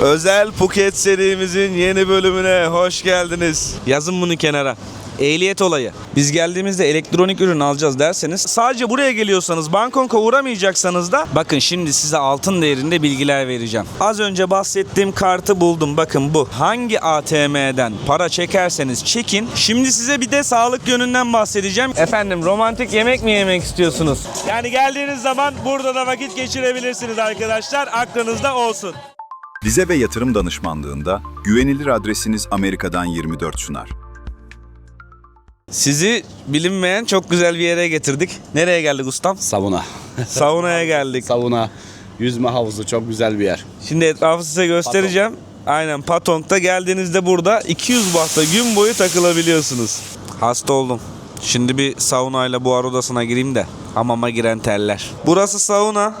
Özel Phuket serimizin yeni bölümüne hoş geldiniz. Yazın bunu kenara. Ehliyet olayı. Biz geldiğimizde elektronik ürün alacağız derseniz sadece buraya geliyorsanız Bangkok'a uğramayacaksanız da bakın şimdi size altın değerinde bilgiler vereceğim. Az önce bahsettiğim kartı buldum. Bakın bu. Hangi ATM'den para çekerseniz çekin. Şimdi size bir de sağlık yönünden bahsedeceğim. Efendim romantik yemek mi yemek istiyorsunuz? Yani geldiğiniz zaman burada da vakit geçirebilirsiniz arkadaşlar. Aklınızda olsun. Vize ve yatırım danışmanlığında güvenilir adresiniz Amerika'dan 24 sunar. Sizi bilinmeyen çok güzel bir yere getirdik. Nereye geldik ustam? Savuna. Saunaya geldik. Savuna. Yüzme havuzu çok güzel bir yer. Şimdi etrafı size göstereceğim. Aynen Patong'da geldiğinizde burada 200 bahta gün boyu takılabiliyorsunuz. Hasta oldum. Şimdi bir saunayla buhar odasına gireyim de hamama giren teller. Burası sauna.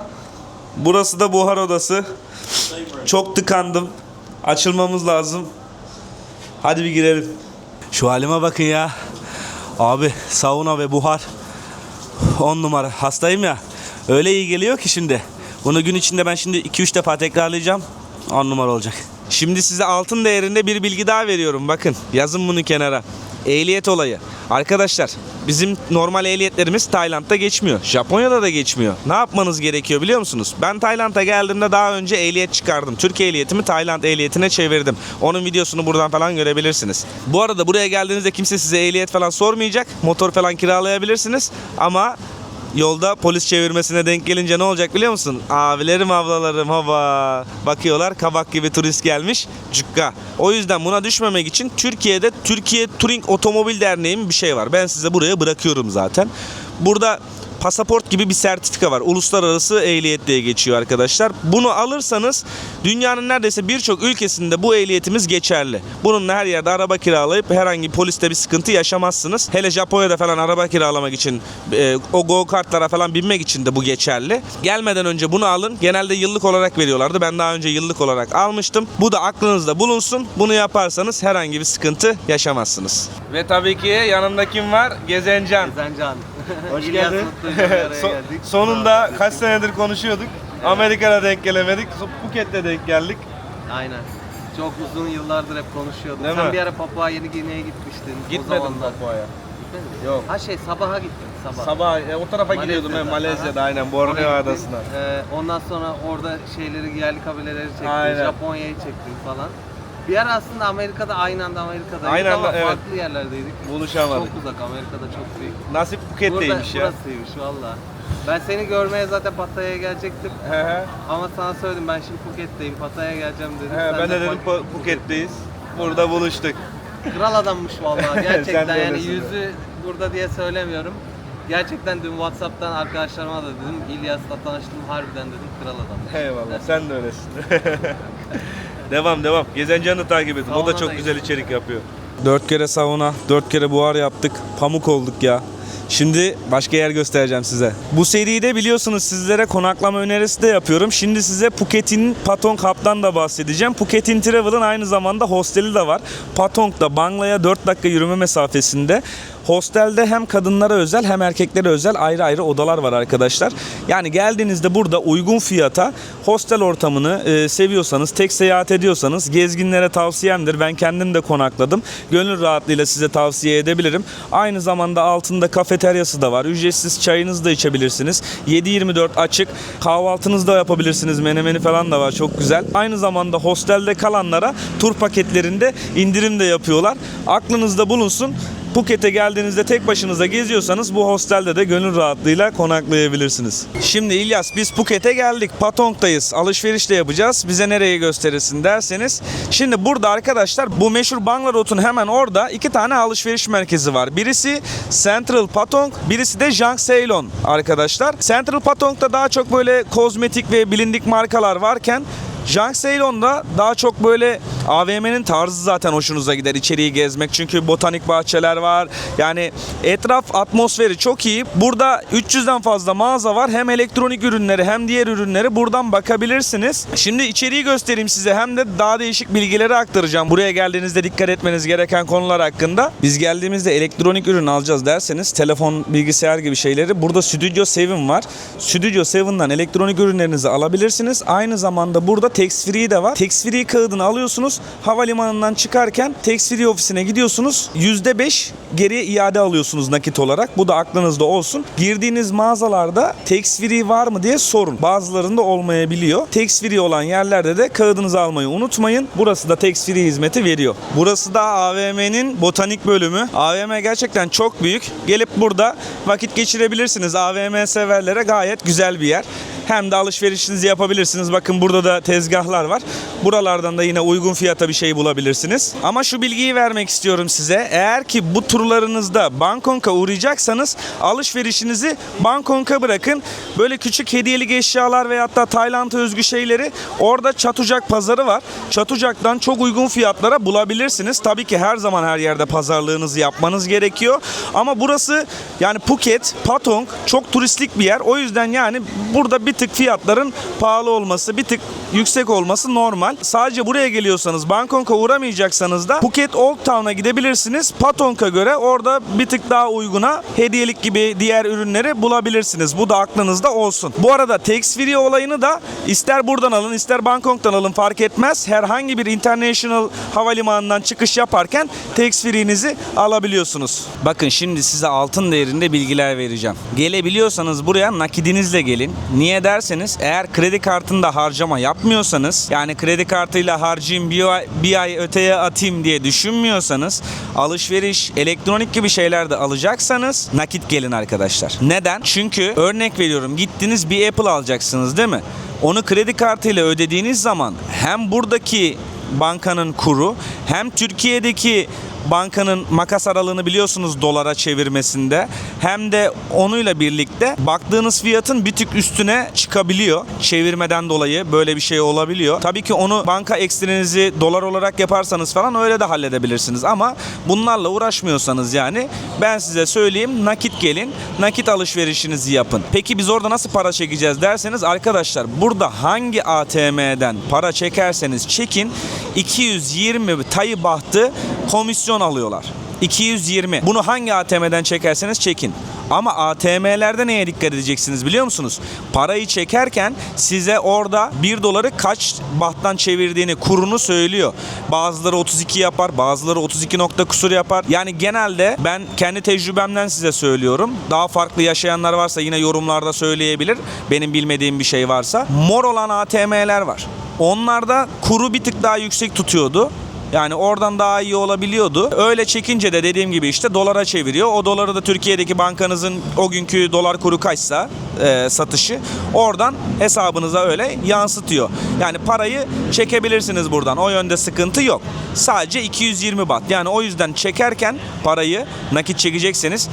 Burası da buhar odası. Çok tıkandım. Açılmamız lazım. Hadi bir girelim. Şu halime bakın ya. Abi sauna ve buhar 10 numara. Hastayım ya. Öyle iyi geliyor ki şimdi. Bunu gün içinde ben şimdi 2-3 defa tekrarlayacağım. 10 numara olacak. Şimdi size altın değerinde bir bilgi daha veriyorum. Bakın yazın bunu kenara. Ehliyet olayı. Arkadaşlar bizim normal ehliyetlerimiz Tayland'da geçmiyor. Japonya'da da geçmiyor. Ne yapmanız gerekiyor biliyor musunuz? Ben Tayland'a geldiğimde daha önce ehliyet çıkardım. Türkiye ehliyetimi Tayland ehliyetine çevirdim. Onun videosunu buradan falan görebilirsiniz. Bu arada buraya geldiğinizde kimse size ehliyet falan sormayacak. Motor falan kiralayabilirsiniz. Ama Yolda polis çevirmesine denk gelince ne olacak biliyor musun? Abilerim ablalarım hava. Bakıyorlar kabak gibi turist gelmiş cukka. O yüzden buna düşmemek için Türkiye'de Türkiye Touring Otomobil Derneği'nin bir şey var. Ben size buraya bırakıyorum zaten. Burada pasaport gibi bir sertifika var. Uluslararası ehliyet diye geçiyor arkadaşlar. Bunu alırsanız dünyanın neredeyse birçok ülkesinde bu ehliyetimiz geçerli. Bununla her yerde araba kiralayıp herhangi poliste bir sıkıntı yaşamazsınız. Hele Japonya'da falan araba kiralamak için e, o go kartlara falan binmek için de bu geçerli. Gelmeden önce bunu alın. Genelde yıllık olarak veriyorlardı. Ben daha önce yıllık olarak almıştım. Bu da aklınızda bulunsun. Bunu yaparsanız herhangi bir sıkıntı yaşamazsınız. Ve tabii ki yanımda kim var? Gezencan. Zencan. Hoş İlyas geldin. Mutlu'yla bir araya So- geldik. sonunda kaç senedir konuşuyorduk. Amerika'da denk gelemedik. Phuket'te denk geldik. Aynen. Çok uzun yıllardır hep konuşuyorduk. Değil Sen mi? bir ara Papua Yeni Gine'ye gitmiştin. o Gitmedim zamanlar. Papua'ya. Gitmedin mi? Yok. Ha şey sabaha gittin. Sabah. Sabah e, o tarafa gidiyordum ben Malezya'da. Malezya'da aynen Borneo gittin. adasına. Ee, ondan sonra orada şeyleri yerli kabileleri çektin. Aynen. Japonya'yı çektin falan. Bir ara aslında Amerika'da aynı anda Amerika'daydık Aynı ama anda, evet. farklı yerlerdeydik. Buluşamadık. Çok uzak Amerika'da çok büyük. Nasip Burada, Phuket'teymiş ya. burasıymış valla. Ben seni görmeye zaten Pattaya'ya gelecektim. He he. Ama sana söyledim ben şimdi Phuket'teyim, Pattaya'ya geleceğim dedim. He, Sen ben de dedim Phuket'teyiz. Burada buluştuk. Kral adammış vallahi Sen gerçekten de yani öylesin. yüzü burada diye söylemiyorum. Gerçekten dün Whatsapp'tan arkadaşlarıma da dedim İlyas'la tanıştım harbiden dedim kral adam. Eyvallah sen de öylesin. devam devam. Gezencan'ı takip edin. O da çok güzel içerik yapıyor. Dört kere sauna, dört kere buhar yaptık. Pamuk olduk ya. Şimdi başka yer göstereceğim size. Bu seride biliyorsunuz sizlere konaklama önerisi de yapıyorum. Şimdi size Phuket'in Patong Hub'dan da bahsedeceğim. Phuket'in Travel'ın aynı zamanda hosteli de var. Patong'da Bangla'ya 4 dakika yürüme mesafesinde. Hostelde hem kadınlara özel hem erkeklere özel ayrı ayrı odalar var arkadaşlar. Yani geldiğinizde burada uygun fiyata hostel ortamını e, seviyorsanız, tek seyahat ediyorsanız gezginlere tavsiyemdir. Ben kendim de konakladım. Gönül rahatlığıyla size tavsiye edebilirim. Aynı zamanda altında kafeteryası da var. Ücretsiz çayınızı da içebilirsiniz. 7-24 açık. Kahvaltınızı da yapabilirsiniz. Menemeni falan da var. Çok güzel. Aynı zamanda hostelde kalanlara tur paketlerinde indirim de yapıyorlar. Aklınızda bulunsun. Phuket'e geldiğinizde tek başınıza geziyorsanız bu hostelde de gönül rahatlığıyla konaklayabilirsiniz. Şimdi İlyas biz Phuket'e geldik. Patong'dayız. Alışveriş de yapacağız. Bize nereyi gösterirsin derseniz. Şimdi burada arkadaşlar bu meşhur Bangla Road'un hemen orada iki tane alışveriş merkezi var. Birisi Central Patong, birisi de Jang Ceylon arkadaşlar. Central Patong'da daha çok böyle kozmetik ve bilindik markalar varken Jang Ceylon'da daha çok böyle AVM'nin tarzı zaten hoşunuza gider içeriği gezmek. Çünkü botanik bahçeler var. Yani etraf atmosferi çok iyi. Burada 300'den fazla mağaza var. Hem elektronik ürünleri hem diğer ürünleri buradan bakabilirsiniz. Şimdi içeriği göstereyim size hem de daha değişik bilgileri aktaracağım. Buraya geldiğinizde dikkat etmeniz gereken konular hakkında. Biz geldiğimizde elektronik ürün alacağız derseniz telefon, bilgisayar gibi şeyleri burada Studio 7 var. Studio 7'den elektronik ürünlerinizi alabilirsiniz. Aynı zamanda burada tax free de var. Tax free kağıdını alıyorsunuz. Havalimanından çıkarken tax free ofisine gidiyorsunuz. %5 geriye iade alıyorsunuz nakit olarak. Bu da aklınızda olsun. Girdiğiniz mağazalarda tax free var mı diye sorun. Bazılarında olmayabiliyor. Tax free olan yerlerde de kağıdınızı almayı unutmayın. Burası da tax free hizmeti veriyor. Burası da AVM'nin botanik bölümü. AVM gerçekten çok büyük. Gelip burada vakit geçirebilirsiniz. AVM severlere gayet güzel bir yer. Hem de alışverişinizi yapabilirsiniz. Bakın burada da tezgahlar var. Buralardan da yine uygun fiyata bir şey bulabilirsiniz. Ama şu bilgiyi vermek istiyorum size. Eğer ki bu turlarınızda Bangkok'a uğrayacaksanız alışverişinizi Bangkok'a bırakın. Böyle küçük hediyelik eşyalar veyahut da Tayland'a özgü şeyleri orada Çatucak pazarı var. Çatucak'tan çok uygun fiyatlara bulabilirsiniz. Tabii ki her zaman her yerde pazarlığınızı yapmanız gerekiyor. Ama burası yani Phuket, Patong çok turistik bir yer. O yüzden yani burada bir tık fiyatların pahalı olması, bir tık yüksek olması normal. Sadece buraya geliyorsanız Bangkok'a uğramayacaksanız da Phuket Old Town'a gidebilirsiniz. Patong'a göre orada bir tık daha uyguna hediyelik gibi diğer ürünleri bulabilirsiniz. Bu da aklınızda olsun. Bu arada tax free olayını da ister buradan alın ister Bangkok'tan alın fark etmez. Herhangi bir international havalimanından çıkış yaparken tax free'nizi alabiliyorsunuz. Bakın şimdi size altın değerinde bilgiler vereceğim. Gelebiliyorsanız buraya nakidinizle gelin. Niye derseniz eğer kredi kartında harcama yapmıyorsanız yani kredi kartıyla harcayayım bir ay, bir ay öteye atayım diye düşünmüyorsanız alışveriş, elektronik gibi şeyler de alacaksanız nakit gelin arkadaşlar. Neden? Çünkü örnek veriyorum gittiniz bir Apple alacaksınız değil mi? Onu kredi kartıyla ödediğiniz zaman hem buradaki bankanın kuru hem Türkiye'deki bankanın makas aralığını biliyorsunuz dolara çevirmesinde hem de onuyla birlikte baktığınız fiyatın bir tık üstüne çıkabiliyor. Çevirmeden dolayı böyle bir şey olabiliyor. Tabii ki onu banka ekstrenizi dolar olarak yaparsanız falan öyle de halledebilirsiniz ama bunlarla uğraşmıyorsanız yani ben size söyleyeyim nakit gelin nakit alışverişinizi yapın. Peki biz orada nasıl para çekeceğiz derseniz arkadaşlar burada hangi ATM'den para çekerseniz çekin 220 tayı bahtı komisyon alıyorlar. 220. Bunu hangi ATM'den çekerseniz çekin. Ama ATM'lerde neye dikkat edeceksiniz biliyor musunuz? Parayı çekerken size orada 1 doları kaç bahttan çevirdiğini kurunu söylüyor. Bazıları 32 yapar, bazıları 32 nokta kusur yapar. Yani genelde ben kendi tecrübemden size söylüyorum. Daha farklı yaşayanlar varsa yine yorumlarda söyleyebilir. Benim bilmediğim bir şey varsa. Mor olan ATM'ler var. Onlarda kuru bir tık daha yüksek tutuyordu. Yani oradan daha iyi olabiliyordu. Öyle çekince de dediğim gibi işte dolara çeviriyor. O doları da Türkiye'deki bankanızın o günkü dolar kuru kaçsa e, satışı oradan hesabınıza öyle yansıtıyor. Yani parayı çekebilirsiniz buradan. O yönde sıkıntı yok. Sadece 220 bat. Yani o yüzden çekerken parayı nakit çekecekseniz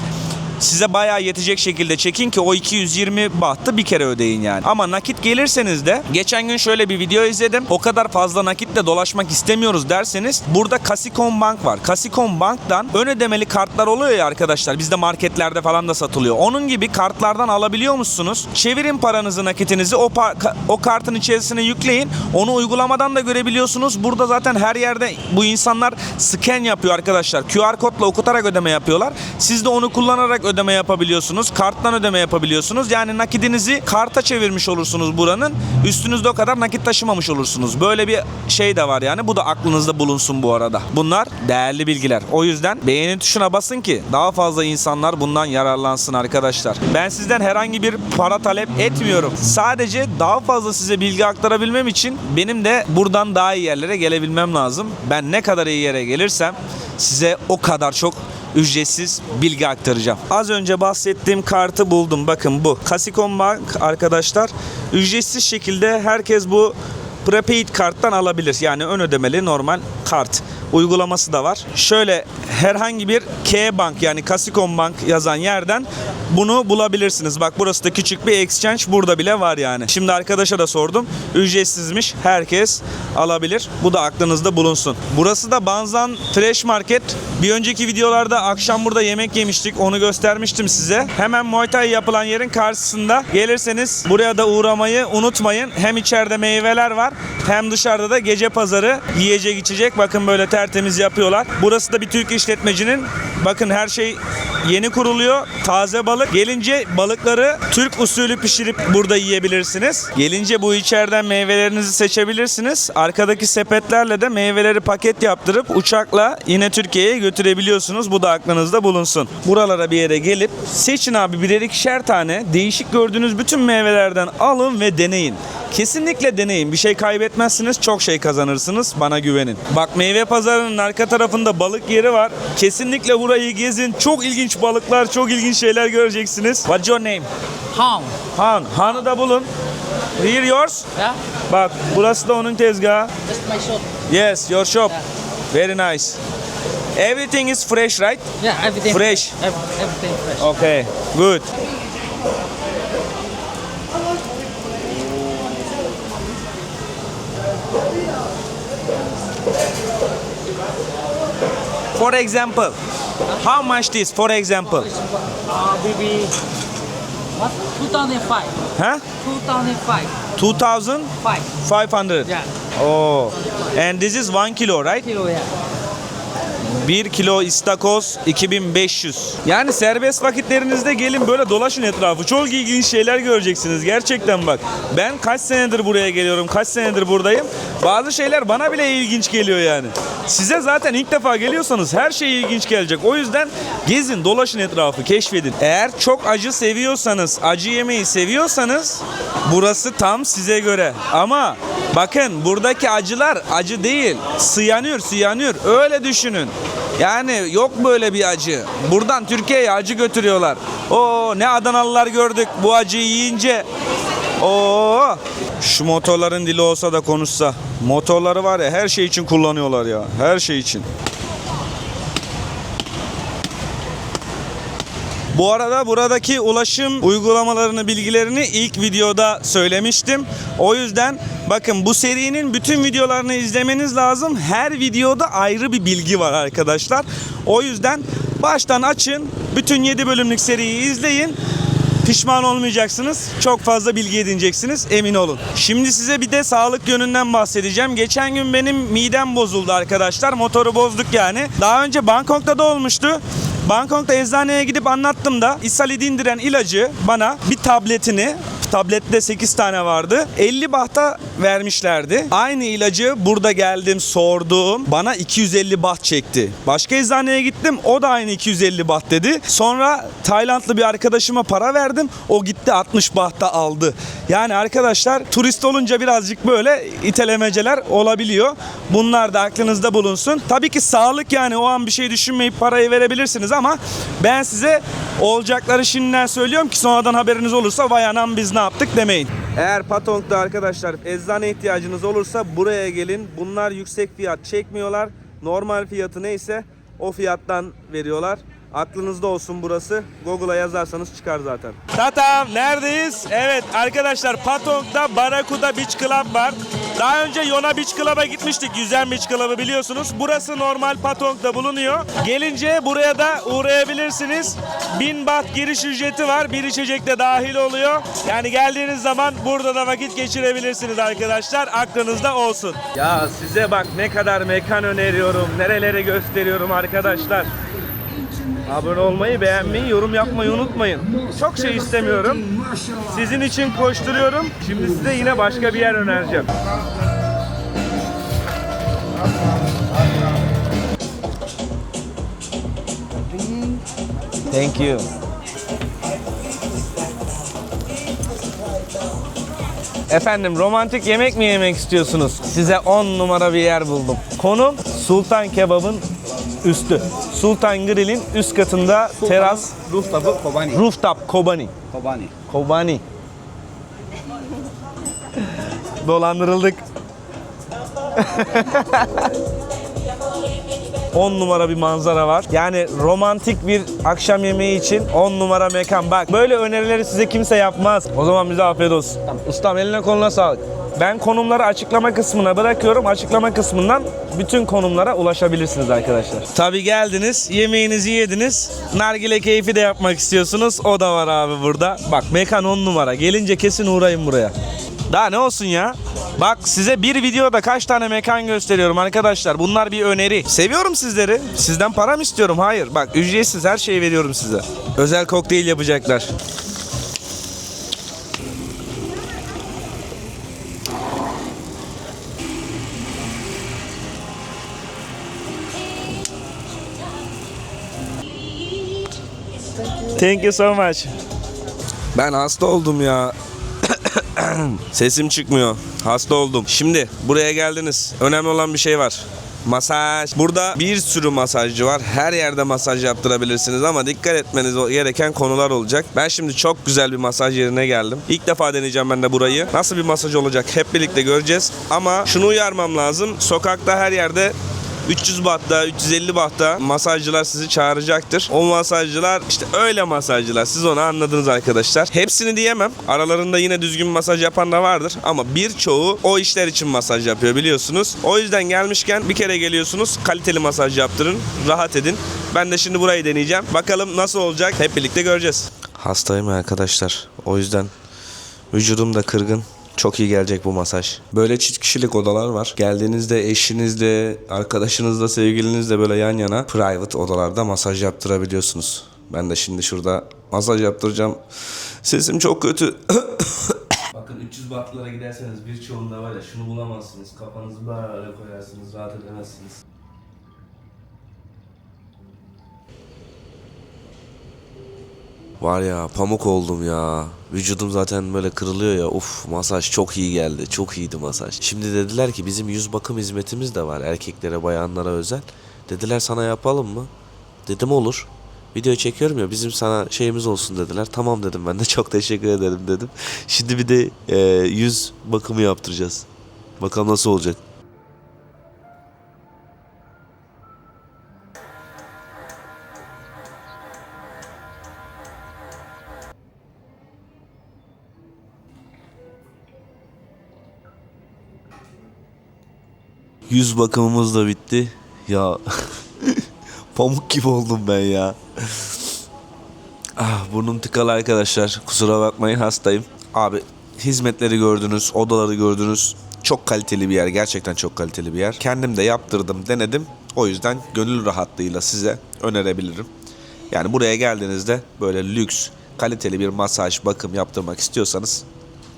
size bayağı yetecek şekilde çekin ki o 220 bahtı bir kere ödeyin yani. Ama nakit gelirseniz de geçen gün şöyle bir video izledim. O kadar fazla nakitle dolaşmak istemiyoruz derseniz burada Kasikom Bank var. Kasikom Bank'tan ön ödemeli kartlar oluyor ya arkadaşlar. Bizde marketlerde falan da satılıyor. Onun gibi kartlardan alabiliyor musunuz? Çevirin paranızı nakitinizi o, pa- o kartın içerisine yükleyin. Onu uygulamadan da görebiliyorsunuz. Burada zaten her yerde bu insanlar scan yapıyor arkadaşlar. QR kodla okutarak ödeme yapıyorlar. Siz de onu kullanarak ödeme yapabiliyorsunuz. Karttan ödeme yapabiliyorsunuz. Yani nakidinizi karta çevirmiş olursunuz buranın. Üstünüzde o kadar nakit taşımamış olursunuz. Böyle bir şey de var yani. Bu da aklınızda bulunsun bu arada. Bunlar değerli bilgiler. O yüzden beğeni tuşuna basın ki daha fazla insanlar bundan yararlansın arkadaşlar. Ben sizden herhangi bir para talep etmiyorum. Sadece daha fazla size bilgi aktarabilmem için benim de buradan daha iyi yerlere gelebilmem lazım. Ben ne kadar iyi yere gelirsem size o kadar çok ücretsiz bilgi aktaracağım. Az önce bahsettiğim kartı buldum. Bakın bu. Kasikom Bank arkadaşlar ücretsiz şekilde herkes bu prepaid karttan alabilir. Yani ön ödemeli normal kart uygulaması da var. Şöyle herhangi bir K Bank yani Kasikom Bank yazan yerden bunu bulabilirsiniz. Bak burası da küçük bir exchange burada bile var yani. Şimdi arkadaşa da sordum. Ücretsizmiş. Herkes alabilir. Bu da aklınızda bulunsun. Burası da Banzan Trash Market. Bir önceki videolarda akşam burada yemek yemiştik. Onu göstermiştim size. Hemen Muay Thai yapılan yerin karşısında. Gelirseniz buraya da uğramayı unutmayın. Hem içeride meyveler var hem dışarıda da gece pazarı yiyecek içecek. Bakın böyle ter tertemiz yapıyorlar. Burası da bir Türk işletmecinin. Bakın her şey yeni kuruluyor. Taze balık. Gelince balıkları Türk usulü pişirip burada yiyebilirsiniz. Gelince bu içeriden meyvelerinizi seçebilirsiniz. Arkadaki sepetlerle de meyveleri paket yaptırıp uçakla yine Türkiye'ye götürebiliyorsunuz. Bu da aklınızda bulunsun. Buralara bir yere gelip seçin abi birer ikişer tane değişik gördüğünüz bütün meyvelerden alın ve deneyin. Kesinlikle deneyin. Bir şey kaybetmezsiniz, çok şey kazanırsınız. Bana güvenin. Bak meyve pazarının arka tarafında balık yeri var. Kesinlikle burayı gezin. Çok ilginç balıklar, çok ilginç şeyler göreceksiniz. What's your name? Han. Han. Han'ı da bulun. Here yours. Yeah. Bak burası da onun tezgahı. That's my shop. Yes, your shop. Very nice. Everything is fresh, right? Yeah, everything Fresh. Ev- everything fresh. Okay, good. For example, how much this? For example, Uh, maybe what? 2005. huh? 2005. 2,500. Five. Yeah. Oh, and this is one kilo, right? Kilo, yeah. 1 kilo istakoz 2500. Yani serbest vakitlerinizde gelin böyle dolaşın etrafı. Çok ilginç şeyler göreceksiniz gerçekten bak. Ben kaç senedir buraya geliyorum, kaç senedir buradayım. Bazı şeyler bana bile ilginç geliyor yani. Size zaten ilk defa geliyorsanız her şey ilginç gelecek. O yüzden gezin, dolaşın etrafı, keşfedin. Eğer çok acı seviyorsanız, acı yemeyi seviyorsanız burası tam size göre. Ama bakın buradaki acılar acı değil. Sıyanıyor, sıyanıyor. Öyle düşünün. Yani yok böyle bir acı. Buradan Türkiye'ye acı götürüyorlar. O ne Adanalılar gördük bu acıyı yiyince. Oo. Şu motorların dili olsa da konuşsa. Motorları var ya her şey için kullanıyorlar ya. Her şey için. Bu arada buradaki ulaşım uygulamalarını, bilgilerini ilk videoda söylemiştim. O yüzden bakın bu serinin bütün videolarını izlemeniz lazım. Her videoda ayrı bir bilgi var arkadaşlar. O yüzden baştan açın. Bütün 7 bölümlük seriyi izleyin. Pişman olmayacaksınız. Çok fazla bilgi edineceksiniz. Emin olun. Şimdi size bir de sağlık yönünden bahsedeceğim. Geçen gün benim midem bozuldu arkadaşlar. Motoru bozduk yani. Daha önce Bangkok'ta da olmuştu. Bangkok'ta eczaneye gidip anlattım da ishal indiren ilacı bana bir tabletini Tablette 8 tane vardı. 50 bahta vermişlerdi. Aynı ilacı burada geldim sordum. Bana 250 baht çekti. Başka eczaneye gittim. O da aynı 250 baht dedi. Sonra Taylandlı bir arkadaşıma para verdim. O gitti 60 bahta aldı. Yani arkadaşlar turist olunca birazcık böyle itelemeceler olabiliyor. Bunlar da aklınızda bulunsun. Tabii ki sağlık yani o an bir şey düşünmeyip parayı verebilirsiniz ama ben size olacakları şimdiden söylüyorum ki sonradan haberiniz olursa vay anam biz ne yaptık demeyin. Eğer Patong'da arkadaşlar eczane ihtiyacınız olursa buraya gelin. Bunlar yüksek fiyat çekmiyorlar. Normal fiyatı neyse o fiyattan veriyorlar. Aklınızda olsun burası. Google'a yazarsanız çıkar zaten. Tatam neredeyiz? Evet arkadaşlar Patong'da Barakuda Beach Club var. Daha önce Yona Beach Club'a gitmiştik. Yüzen Beach Club'ı biliyorsunuz. Burası normal Patong'da bulunuyor. Gelince buraya da uğrayabilirsiniz. 1000 baht giriş ücreti var. Bir içecek de dahil oluyor. Yani geldiğiniz zaman burada da vakit geçirebilirsiniz arkadaşlar. Aklınızda olsun. Ya size bak ne kadar mekan öneriyorum. Nerelere gösteriyorum arkadaşlar. Abone olmayı, beğenmeyi, yorum yapmayı unutmayın. Çok şey istemiyorum. Sizin için koşturuyorum. Şimdi size yine başka bir yer önereceğim. Thank you. Efendim romantik yemek mi yemek istiyorsunuz? Size 10 numara bir yer buldum. Konum Sultan Kebab'ın üstü. Sultan Grill'in üst katında teras Rooftop'u Kobani. rooftop Kobani. Kobani. Kobani. Dolandırıldık. 10 numara bir manzara var. Yani romantik bir akşam yemeği için 10 numara mekan. Bak böyle önerileri size kimse yapmaz. O zaman bize afiyet olsun. Ustam eline koluna sağlık. Ben konumları açıklama kısmına bırakıyorum. Açıklama kısmından bütün konumlara ulaşabilirsiniz arkadaşlar. Tabi geldiniz, yemeğinizi yediniz. Nargile keyfi de yapmak istiyorsunuz. O da var abi burada. Bak mekan 10 numara. Gelince kesin uğrayın buraya. Daha ne olsun ya? Bak size bir videoda kaç tane mekan gösteriyorum arkadaşlar. Bunlar bir öneri. Seviyorum sizleri. Sizden para mı istiyorum? Hayır. Bak ücretsiz her şeyi veriyorum size. Özel kokteyl yapacaklar. Thank you so much. Ben hasta oldum ya. Sesim çıkmıyor. Hasta oldum. Şimdi buraya geldiniz. Önemli olan bir şey var. Masaj. Burada bir sürü masajcı var. Her yerde masaj yaptırabilirsiniz ama dikkat etmeniz gereken konular olacak. Ben şimdi çok güzel bir masaj yerine geldim. İlk defa deneyeceğim ben de burayı. Nasıl bir masaj olacak hep birlikte göreceğiz. Ama şunu uyarmam lazım. Sokakta her yerde 300 bahtta, 350 bahtta masajcılar sizi çağıracaktır. O masajcılar işte öyle masajcılar. Siz onu anladınız arkadaşlar. Hepsini diyemem. Aralarında yine düzgün masaj yapan da vardır. Ama birçoğu o işler için masaj yapıyor biliyorsunuz. O yüzden gelmişken bir kere geliyorsunuz. Kaliteli masaj yaptırın. Rahat edin. Ben de şimdi burayı deneyeceğim. Bakalım nasıl olacak hep birlikte göreceğiz. Hastayım arkadaşlar. O yüzden vücudum da kırgın. Çok iyi gelecek bu masaj. Böyle çift kişilik odalar var. Geldiğinizde eşinizle, arkadaşınızla, sevgilinizle böyle yan yana private odalarda masaj yaptırabiliyorsunuz. Ben de şimdi şurada masaj yaptıracağım. Sesim çok kötü. Bakın 300 bahtlara giderseniz birçoğunda var ya şunu bulamazsınız. Kafanızı böyle koyarsınız, rahat edemezsiniz. Var ya pamuk oldum ya. Vücudum zaten böyle kırılıyor ya. Uf masaj çok iyi geldi. Çok iyiydi masaj. Şimdi dediler ki bizim yüz bakım hizmetimiz de var. Erkeklere bayanlara özel. Dediler sana yapalım mı? Dedim olur. Video çekiyorum ya bizim sana şeyimiz olsun dediler. Tamam dedim ben de çok teşekkür ederim dedim. Şimdi bir de e, yüz bakımı yaptıracağız. Bakalım nasıl olacak. Yüz bakımımız da bitti. Ya pamuk gibi oldum ben ya. Ah burnum tıkalı arkadaşlar. Kusura bakmayın hastayım. Abi hizmetleri gördünüz, odaları gördünüz. Çok kaliteli bir yer. Gerçekten çok kaliteli bir yer. Kendim de yaptırdım, denedim. O yüzden gönül rahatlığıyla size önerebilirim. Yani buraya geldiğinizde böyle lüks, kaliteli bir masaj, bakım yaptırmak istiyorsanız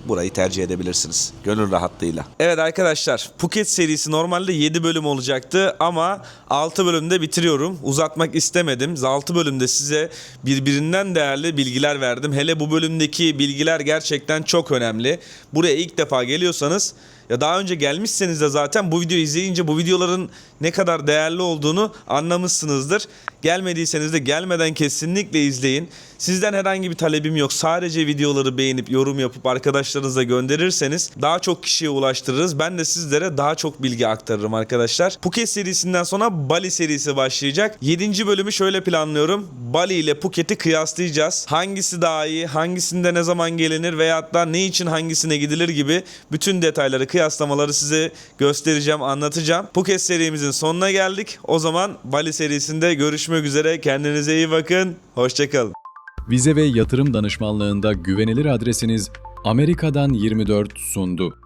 burayı tercih edebilirsiniz. Gönül rahatlığıyla. Evet arkadaşlar Phuket serisi normalde 7 bölüm olacaktı ama 6 bölümde bitiriyorum. Uzatmak istemedim. 6 bölümde size birbirinden değerli bilgiler verdim. Hele bu bölümdeki bilgiler gerçekten çok önemli. Buraya ilk defa geliyorsanız ya daha önce gelmişseniz de zaten bu videoyu izleyince bu videoların ne kadar değerli olduğunu anlamışsınızdır. Gelmediyseniz de gelmeden kesinlikle izleyin. Sizden herhangi bir talebim yok. Sadece videoları beğenip yorum yapıp arkadaşlarınıza gönderirseniz daha çok kişiye ulaştırırız. Ben de sizlere daha çok bilgi aktarırım arkadaşlar. Phuket serisinden sonra Bali serisi başlayacak. 7. bölümü şöyle planlıyorum. Bali ile Phuket'i kıyaslayacağız. Hangisi daha iyi, hangisinde ne zaman gelinir veyahut da ne için hangisine gidilir gibi bütün detayları, kıyaslamaları size göstereceğim, anlatacağım. Phuket serimizin sonuna geldik. O zaman Bali serisinde görüşmek üzere. Kendinize iyi bakın. Hoşçakalın. Vize ve yatırım danışmanlığında güvenilir adresiniz Amerika'dan 24 sundu.